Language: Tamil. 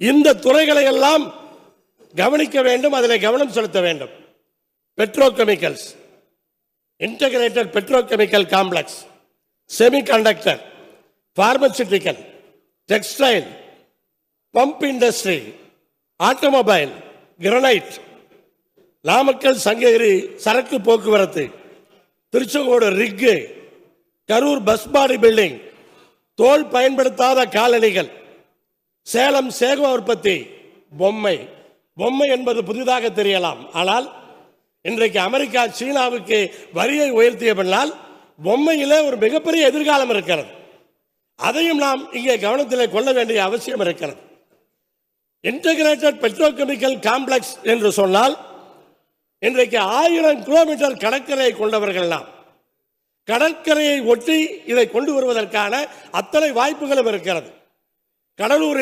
இந்த துறைகளை எல்லாம் கவனிக்க வேண்டும் அதில் கவனம் செலுத்த வேண்டும். Petrochemicals integrated petrochemical complex semiconductor pharmaceutical textile pump industry automobile granite Namakkal Sankagiri சரக்கு போக்குவரத்து. Tiruchengode ரிக்கு. Karur bus body building தோல் பயன்படுத்தாத காலணிகள். சேலம் சேகோ உற்பத்தி பொம்மை. பொம்மை என்பது புதிதாக தெரியலாம். ஆனால் இன்றைக்கு அமெரிக்கா சீனாவுக்கு வரியை உயர்த்திய பின்னால் பொம்மையிலே ஒரு மிகப்பெரிய எதிர்காலம் இருக்கிறது. அதையும் நாம் இங்கே கவனத்தில் கொள்ள வேண்டிய அவசியம் இருக்கிறது. இன்டகிரேட்டட் பெட்ரோகெமிக்கல் காம்ப்ளெக்ஸ் என்று சொன்னால் இன்றைக்கு ஆயிரம் கிலோமீட்டர் கடற்கரையை கொண்டவர்கள் நாம். கடற்கரையை ஒட்டி இதை கொண்டு வருவதற்கான அத்தனை வாய்ப்புகளும் இருக்கிறது. கடலூரில்